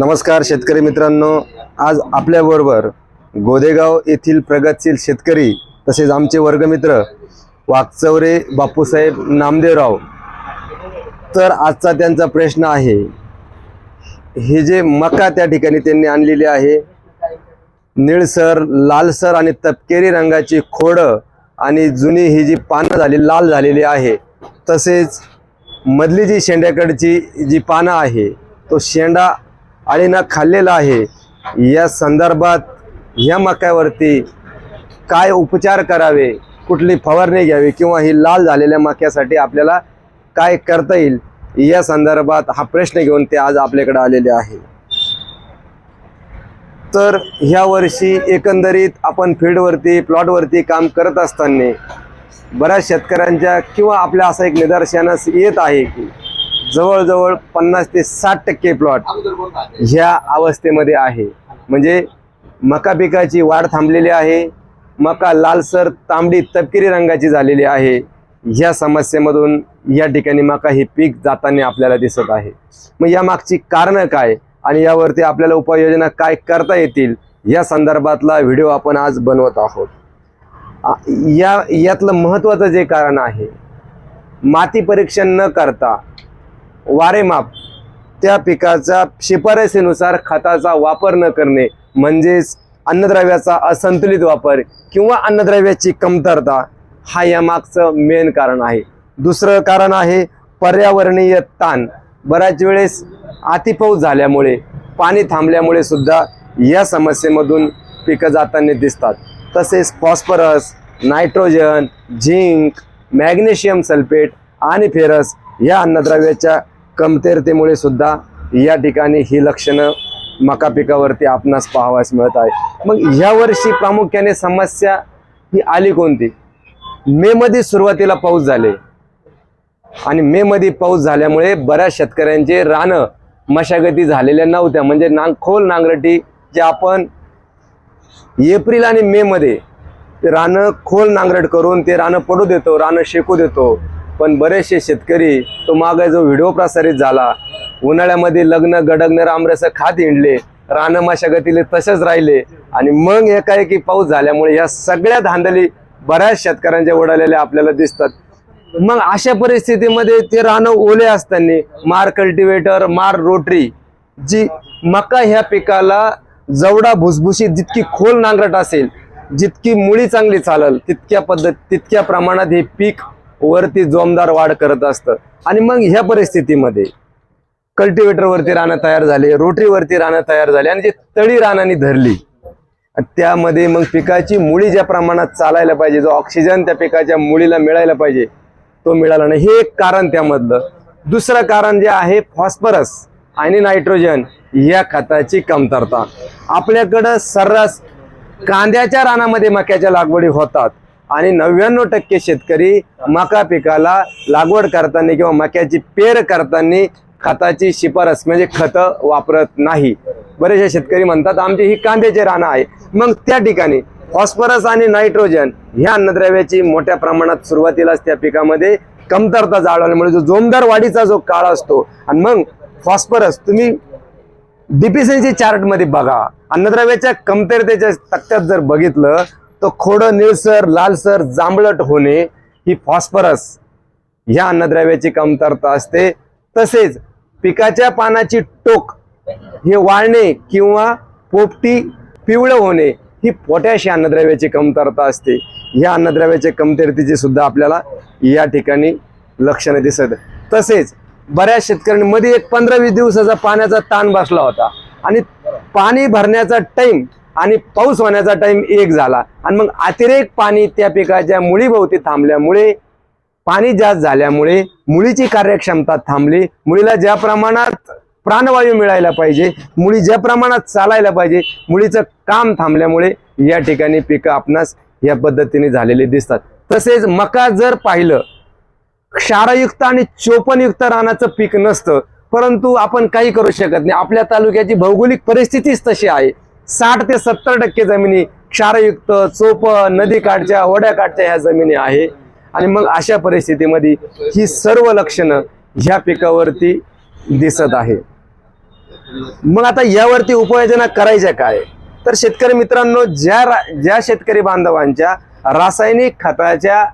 नमस्कार शेतकरी मित्रांनो. आज आपल्याबरोबर गोदेगाव येथील प्रगतशील शेतकरी तसेच आमचे वर्गमित्र वाकचवरे बापूसाहेब नामदेवराव. तर आजचा त्यांचा प्रश्न आहे हे जे मका त्या ठिकाणी त्यांनी आणलेली आहे निळसर लालसर आणि तपकेरी रंगाची खोडं आणि जुनी ही जी पानं झाली लाल झालेली आहे. तसेच मधली जी शेंड्याकडची जी पानं आहे तो शेंडा अळीनं खाल्लेला आहे. या संदर्भात ह्या मक्यावरती काय उपचार करावे कुठली फवारणी घ्यावी किंवा ही लाल झालेल्या मक्यासाठी आपल्याला काय करता येईल या संदर्भात हा प्रश्न घेऊन ते आज आपल्याकडे आलेले आहे. तर ह्या वर्षी एकंदरीत आपण फील्डवरती प्लॉटवरती काम करत असताना बऱ्याच शेतकऱ्यांच्या किंवा आपल्या असं एक निदर्शनास येत आहे की जवळजवळ पन्नास ते साठ टक्के प्लॉट ह्या अवस्थेमध्ये आहे. म्हणजे मका पिकाची वाढ थांबलेली आहे. मका लालसर तांबडी तपकिरी रंगाची झालेली आहे. ह्या समस्येमधून या ठिकाणी मका हे पीक जाताना आपल्याला दिसत आहे. मग या मागची कारणं काय आणि यावरती आपल्याला उपाययोजना काय करता येतील या संदर्भातला व्हिडिओ आपण आज बनवत आहोत. या यातलं महत्त्वाचं जे कारण आहे माती परीक्षण न करता वारेमाप त्या पिकाचा शिफारसीनुसार खताचा वापर न करणे म्हणजेच अन्नद्रव्याचा असंतुलित वापर किंवा अन्नद्रव्याची कमतरता हा यामागचं मेन कारण आहे. दुसरं कारण आहे पर्यावरणीय ताण. बऱ्याच वेळेस अतिपाऊस झाल्यामुळे पाणी थांबल्यामुळे सुद्धा या समस्येमधून पिकं जाताना दिसतात. तसेच phosphorus nitrogen zinc magnesium sulphate आणि फेरस या अन्नद्रव्याच्या कमतरतेमुळे सुद्धा या ठिकाणी ही लक्षणं मका पिकावरती आपणास पाहावयास मिळत आहे. मग ह्या वर्षी प्रामुख्याने समस्या ही आली कोणती? मे मध्ये सुरुवातीला पाऊस झाले. आणि मे मध्ये पाऊस झाल्यामुळे बऱ्याच शेतकऱ्यांचे रानं मशागती झालेल्या नव्हत्या. म्हणजे नांग खोल नांगरटी जे आपण एप्रिल आणि मे मध्ये रान रानं खोल नांगरट करून ते रानं पडू देतो रानं शेकू देतो. पण बरेचसे शेतकरी तो मागे जो व्हिडिओ प्रसारित झाला उन्हाळ्यामध्ये लग्न गडगणं रामरस खात हिंडले रानं मशागतीले तसेच राहिले आणि मग एकाएकी पाऊस झाल्यामुळे या सगळ्या धांदली बऱ्याच शेतकऱ्यांच्या उडालेल्या आपल्याला दिसतात. मग अशा परिस्थितीमध्ये ते रानं ओले असताना मार कल्टिवेटर मार रोटरी जी मका ह्या पिकाला जवडा भुसभुशीत जितकी खोल नांगरट असेल जितकी मुळी चांगली चालल तितक्या पद्धत तितक्या प्रमाणात हे पीक वरती जोमदार वाढ करत असतं. आणि मग ह्या परिस्थितीमध्ये कल्टिवेटरवरती रानं तयार झाले रोटरीवरती रानं तयार झाले आणि जे तळी रानांनी धरली. त्यामध्ये मग पिकाची मुळी ज्या प्रमाणात चालायला पाहिजे जो ऑक्सिजन त्या पिकाच्या मुळीला मिळायला पाहिजे तो मिळाला नाही. हे एक कारण त्यामधलं. दुसरं कारण जे आहे फॉस्फरस आणि नायट्रोजन या खताची कमतरता. आपल्याकडं सर्रास कांद्याच्या रानामध्ये मक्याच्या लागवडी होतात. आणि नव्याण्णव टक्के शेतकरी मका पिकाला लागवड करताना किंवा मक्याची पेर करताना खताची शिफारस म्हणजे खतं वापरत नाही. बरेचसे शेतकरी म्हणतात आमची ही कांद्याचे रानं आहे. मग त्या ठिकाणी फॉस्फरस आणि नायट्रोजन ह्या अन्नद्रव्याची मोठ्या प्रमाणात सुरुवातीलाच त्या पिकामध्ये कमतरता जाळवल्यामुळे जो जोमदार वाढीचा जो काळ असतो आणि मग फॉस्फरस तुम्ही डिफिशियन्सी चार्टमध्ये बघा. अन्नद्रव्याच्या कमतरतेच्या तक्त्यात जर बघितलं तर खोडं निळसर लालसर जांभळट होणे ही फॉस्फरस ह्या अन्नद्रव्याची कमतरता असते. तसेच पिकाच्या पानाची टोक हे वाळणे किंवा पोपटी पिवळं होणे ही पोटॅश या अन्नद्रव्याची कमतरता असते. या अन्नद्रव्याच्या कमतरतेची सुद्धा आपल्याला या ठिकाणी लक्षणं दिसत. तसेच बऱ्याच शेतकऱ्यांमध्ये एक पंधरा वीस दिवसाचा पाण्याचा ताण बसला होता. आणि पाणी भरण्याचा टाईम आणि पाऊस होण्याचा टाइम एक झाला. आणि मग अतिरेक पाणी त्या पिकाच्या मुळीभोवती थांबल्यामुळे पाणी जास्त झाल्यामुळे मुळीची कार्यक्षमता थांबली. मुळीला ज्या प्रमाणात प्राणवायू मिळायला पाहिजे मुळी ज्या प्रमाणात चालायला पाहिजे मुळीचं काम थांबल्यामुळे या ठिकाणी पिकं आपणास या पद्धतीने झालेली दिसतात. तसेच मका जर पाहिलं क्षारयुक्त आणि चोपनयुक्त रानाचं पीक नसतं परंतु आपण काही करू शकत नाही. आपल्या तालुक्याची भौगोलिक परिस्थितीच तशी आहे. साठ ते सत्तर टक्के जमिनी क्षारयुक्त चोप नदी काठच्या काठच्या ह्या जमिनी आहे. आणि मग अशा परिस्थितीमध्ये ही सर्व लक्षणं ह्या पिकावरती दिसत आहे. मग आता यावरती उपाययोजना करायच्या काय? तर शेतकरी मित्रांनो ज्या रा- ज्या शेतकरी बांधवांच्या रासायनिक खताच्या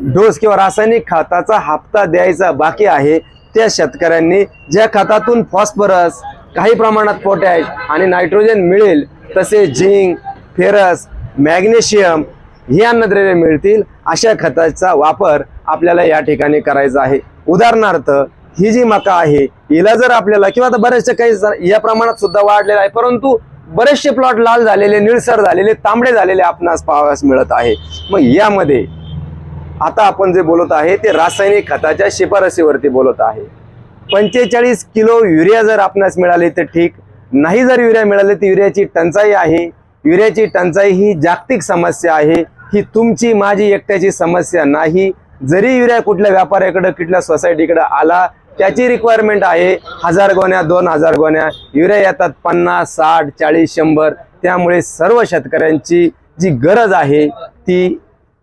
डोस किंवा रासायनिक खताचा हप्ता द्यायचा बाकी आहे त्या शेतकऱ्यांनी ज्या खतातून फॉस्फरस काही प्रमाणात पोटॅश आणि नायट्रोजन मिळेल तसे झिंक फेरस मॅग्नेशियम ही अन्नद्रव्ये मिळतील अशा खताचा वापर आपल्याला या ठिकाणी करायचा आहे. उदाहरणार्थ ही जी मका आहे हिला जर आपल्याला किंवा आता बरेचसे काही या प्रमाणात सुद्धा वाढलेलं आहे परंतु बरेचसे प्लॉट लाल झालेले निळसर झालेले तांबडे झालेले आपणास पाहावयास मिळत आहे. मग यामध्ये आता आपण जे बोलत आहे ते रासायनिक खताच्या शिफारसीवरती बोलत आहे. पंचेचाळीस किलो युरिया जर आपणास मिळाले तर ठीक. नाही जर युरिया मिळाले तर युरियाची टंचाई आहे. युरियाची टंचाई ही जागतिक समस्या आहे. ही तुमची माझी एकट्याची समस्या नाही. जरी युरिया कुठल्या व्यापाऱ्याकडं कुठल्या सोसायटीकडं आला त्याची रिक्वायरमेंट आहे. हजार गोण्या दोन हजार गोण्या. युरिया येतात पन्नास साठ चाळीस शंभर. त्यामुळे सर्व शेतकऱ्यांची जी गरज आहे ती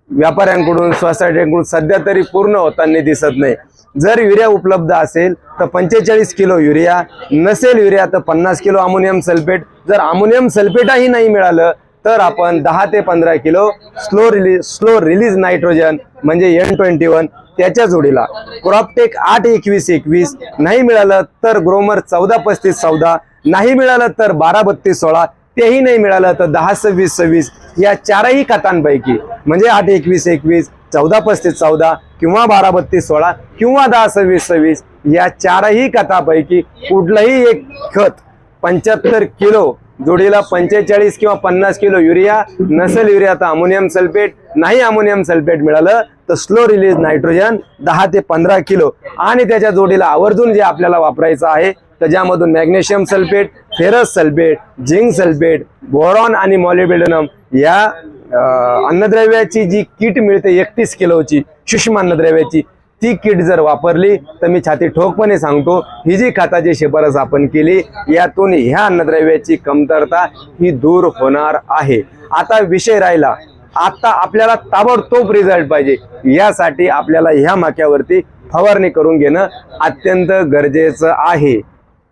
व्यापाऱ्यांकडून सोसायट्यांकडून सध्या तरी पूर्ण होताना दिसत नाही. जर युरिया उपलब्ध असेल तर पंचेचाळीस किलो युरिया नसेल युरिया तर पन्नास किलो अमोनियम सल्फेट. जर अमोनियम सल्फेटही नाही मिळालं तर आपण दहा ते पंधरा kilo slow release slow release nitrogen म्हणजे एन ट्वेंटी वन त्याच्या जोडीला. क्रॉपटेक आठ एकवीस एकवीस नाही मिळालं तर ग्रोमर चौदा पस्तीस चौदा नाही मिळालं तर बारा बत्तीस सोळा तेही नाही मिळालं तर दहा सव्वीस सव्वीस या चारही खतांपैकी म्हणजे आठ एकवीस एकवीस चौदा पस्तीस चौदा किंवा बारा बत्तीस सोळा किंवा दहा सव्वीस सव्वीस या चारही खतापैकी कुठलंही एक खत पंच्याहत्तर किलो जोडीला पंचेचाळीस किंवा पन्नास किलो युरिया नसेल युरिया तर अमोनियम सल्फेट नाही अमोनियम सल्फेट मिळालं तर स्लो रिलीज नायट्रोजन दहा ते पंधरा किलो. आणि त्याच्या जोडीला आवर्जून जे आपल्याला वापरायचं आहे त्याच्यामधून magnesium sulphate ferrous sulphate zinc sulphate boron आणि मॉलिबेडनम या अन्नद्रव्याची जी किट मिळते एकतीस किलोची सूक्ष्म अन्नद्रव्याची ती किट जर वापरली तर मी छाती ठोकपणे सांगतो ही जी खताची शिफारस आपण केली यातून ह्या अन्नद्रव्याची कमतरता ही दूर होणार आहे. आता विषय राहिला आता आपल्याला ताबडतोब रिझल्ट पाहिजे. यासाठी आपल्याला ह्या माक्यावरती फवारणी करून घेणं अत्यंत गरजेचं आहे.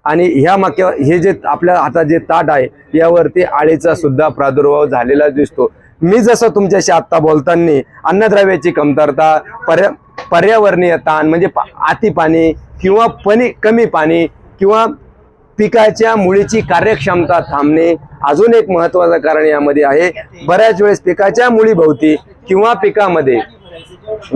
आणि ह्या मक्या हे जे आपल्या हातात जे ताट आहे यावरती आळीचा सुद्धा प्रादुर्भाव झालेला दिसतो. मी जसं तुमच्याशी आत्ता बोलताना अन्नद्रव्याची कमतरता पर्या पर्यावरणीय ताण म्हणजे पा- अति पाणी किंवा पणी कमी पाणी किंवा पिकाच्या मुळीची कार्यक्षमता थांबणे अजून एक महत्वाचं कारण यामध्ये आहे. बऱ्याच वेळेस पिकाच्या मुळीभोवती किंवा पिकामध्ये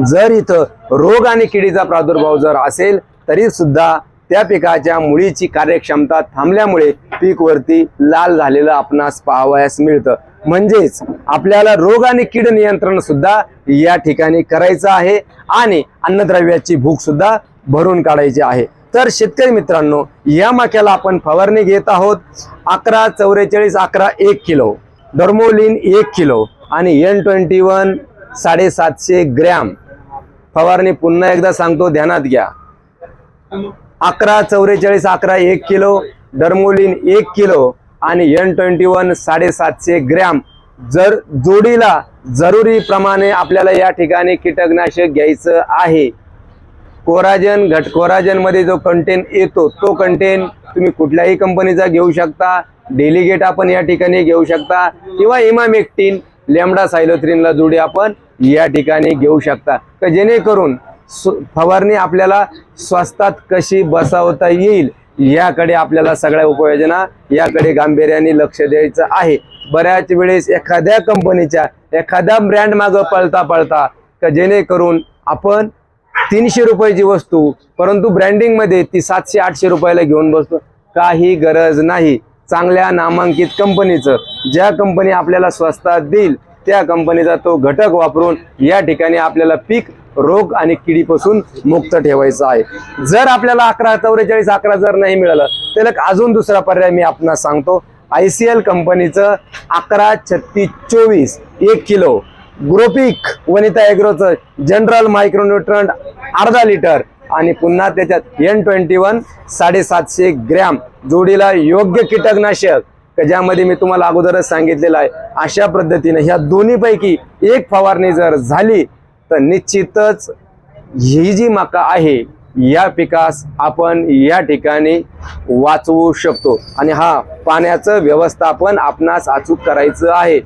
जर इथं रोग आणि किडीचा प्रादुर्भाव जर असेल तरी सुद्धा त्या पिकाच्या मुळीची कार्यक्षमता थांबल्यामुळे पीकवरती लाल झालेलं आपणास पाहावयास मिळतं. म्हणजेच आपल्याला रोग आणि कीड नियंत्रण सुद्धा या ठिकाणी करायचं आहे आणि अन्नद्रव्याची भूक सुद्धा भरून काढायची आहे. तर शेतकरी मित्रांनो या मक्याला आपण फवारणी घेत आहोत. अकरा चौवेचाळीस अकरा एक किलो डर्मोलिन एक किलो आणि एन ट्वेंटी वन साडेसातशे ग्रॅम. फवारणी पुन्हा एकदा सांगतो ध्यानात घ्या. अकरा चौवेचाळीस अकरा एक किलो डर्मोलिन एक किलो आणि एन ट्वेंटी वन साडेसातशे ग्रॅम. जर जोडीला जरुरी प्रमाणे आपल्याला या ठिकाणी कीटकनाशक घ्यायचं आहे. कोराजन घट कोराजनमध्ये जो कंटेन येतो तो कंटेन तुम्ही कुठल्याही कंपनीचा घेऊ शकता डेलिगेट आपण या ठिकाणी घेऊ शकता किंवा इमामेक्टिन लेमडा सायलोथ्रीनला जोडी आपण या ठिकाणी घेऊ शकता. तर जेणेकरून फवारणी आपल्याला स्वस्तात कशी बसवता येईल याकडे आपल्याला सगळ्या उपाययोजना याकडे गांभीर्याने लक्ष द्यायचं आहे. बऱ्याच वेळेस एखाद्या कंपनीच्या एखाद्या ब्रँड मागं पळता पळता का जेणेकरून आपण तीनशे रुपयाची वस्तू परंतु ब्रँडिंगमध्ये ती सातशे आठशे रुपयाला घेऊन बसतो. काही गरज नाही. चांगल्या नामांकित कंपनीचं ज्या कंपनी आपल्याला स्वस्तात देईल त्या कंपनीचा तो घटक वापरून या ठिकाणी आपल्याला पीक रोग आणि किडीपासून मुक्त ठेवायचं आहे. जर आपल्याला अकरा चौवेचाळीस अकरा जर नाही मिळालं तर अजून दुसरा पर्याय मी आपणास सांगतो. आय सी एल कंपनीचं अकरा छत्तीस चोवीस एक किलो ग्रोपिक वनिता एग्रोचं जनरल मायक्रोन्युट्रंट अर्धा लिटर आणि पुन्हा त्याच्यात एन ट्वेंटी वन साडेसातशे ग्रॅम जोडीला योग्य कीटकनाशक का ज्यामध्ये मी तुम्हाला अगोदरच सांगितलेलं आहे अशा पद्धतीने ह्या दोन्हीपैकी एक फवारणी जर झाली तर निश्चितच ही जी मका आहे या पिकास आपण या ठिकाणी वाचवू शकतो. आणि हा पाण्याचं व्यवस्थापन आपणास अचूक करायचं आहे.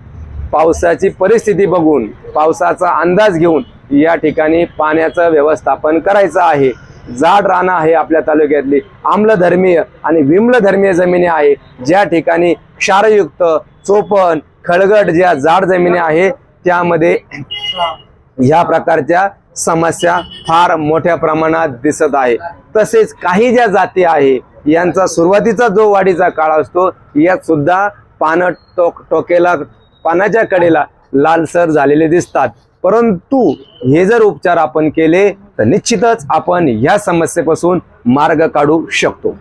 पावसाची परिस्थिती बघून पावसाचा अंदाज घेऊन या ठिकाणी पाण्याचं व्यवस्थापन करायचं आहे. जाड रानं आहे आपल्या तालुक्यातली आम्लधर्मीय आणि विम्लधर्मीय जमिनी आहे. ज्या ठिकाणी क्षारयुक्त चोपण खळगट ज्या जाड जमिनी आहे त्यामध्ये ह्या प्रकारच्या समस्या फार मोठ्या प्रमाणात दिसत आहे. तसेच काही ज्या जाती आहे यांचा सुरुवातीचा जो वाढीचा काळ असतो यात सुद्धा पानं टोक टोकेला पानाच्या कडेला लालसर झालेले दिसतात. परंतु हे जर उपचार आपण केले तर निश्चितच आपण या समस्येपासून मार्ग काढू शकतो.